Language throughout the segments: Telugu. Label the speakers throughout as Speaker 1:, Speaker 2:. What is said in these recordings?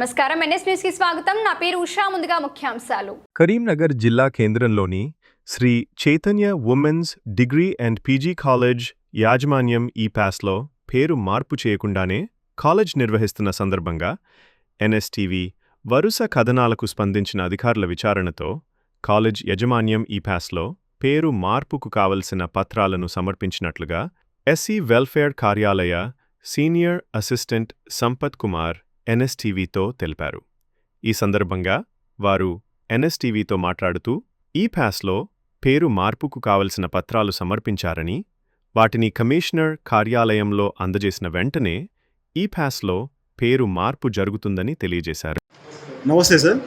Speaker 1: నమస్కారం. ఎన్ఎస్ న్యూస్కి స్వాగతం. నా పేరు ఉషా. ముందుగా ముఖ్యాంశాలు.
Speaker 2: కరీంనగర్ జిల్లా కేంద్రంలోని Sri Chaitanya women's degree and PG college యాజమాన్యం ఈ పాస్లో పేరు మార్పు చేయకుండానే కాలేజ్ నిర్వహిస్తున్న సందర్భంగా ఎన్ఎస్టీవీ వరుస కథనాలకు స్పందించిన అధికారుల విచారణతో కాలేజ్ యజమాన్యం ఈ పాస్లో పేరు మార్పుకు కావలసిన పత్రాలను సమర్పించినట్లుగా ఎస్సీ వెల్ఫేర్ కార్యాలయ సీనియర్ అసిస్టెంట్ సంపత్ కుమార్ ఎన్ఎస్టీవీతో తెలిపారు. ఈ సందర్భంగా వారు ఎన్ఎస్టీవీతో మాట్లాడుతూ ఈ పాస్లో పేరు మార్పుకు కావలసిన పత్రాలు సమర్పించారని వాటిని కమిషనర్ కార్యాలయంలో అందజేసిన వెంటనే ఈ పాస్లో పేరు మార్పు జరుగుతుందని తెలియజేశారు.
Speaker 3: నమస్తే సార్.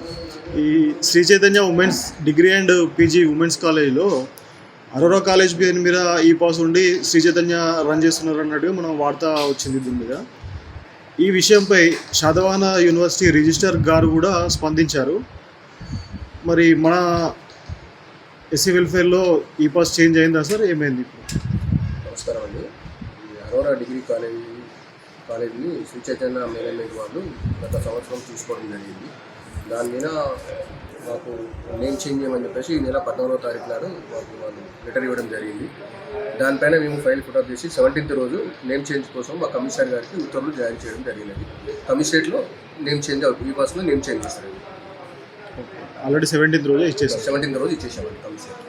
Speaker 3: ఈ Sri Chaitanya women's degree and PG women's కాలేజీలో అరోరా కాలేజ్ పేరు మీద ఈ పాస్ ఉండి శ్రీ చైతన్య రన్ చేస్తున్నారు అన్నట్టుగా మనం వార్త వచ్చింది దీని మీద. ఈ విషయంపై శాతవాహన యూనివర్సిటీ రిజిస్టర్ గారు కూడా స్పందించారు. మరి మన ఎస్సీ వెల్ఫేర్లో ఈ పాస్ చేంజ్ అయిందా సార్? ఏమైంది ఇప్పుడు?
Speaker 4: నమస్కారం అండి. అరోరా డిగ్రీ కాలేజీ కాలేజీని శ్రీ చైతన్య మేనేజ్మెంట్ వాళ్ళు గత సంవత్సరం చూసుకోవడం జరిగింది. దాని మీద నేమ్ చేంజ్ చేయమని చెప్పేసి ఈ నెల పద్నాలుగో తారీఖు నాడు మాకు వాళ్ళు లెటర్ ఇవ్వడం జరిగింది. దానిపైన మేము ఫైల్ ఫోటో చేసి సెవెంటీన్త్ రోజు నేమ్ చేంజ్ కోసం మా కమిషనర్ గారికి ఉత్తర్వులు జారీ చేయడం జరిగినది. కమిషనరేట్లో నేమ్ చేంజ్ అవుతుంది ఈ బస్సులో నేమ్ చేంజ్ చేస్తారు.
Speaker 3: ఆల్రెడీ సెవెంటీన్త్ రోజే ఇచ్చేసారు.
Speaker 4: సెవెంటీన్త్ రోజు ఇచ్చేసామండి commissioner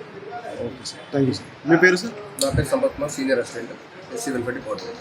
Speaker 3: okay sir thank you sir మీ పేరు సార్
Speaker 4: నా పేరు Sampath Kumar senior assistant SC welfare department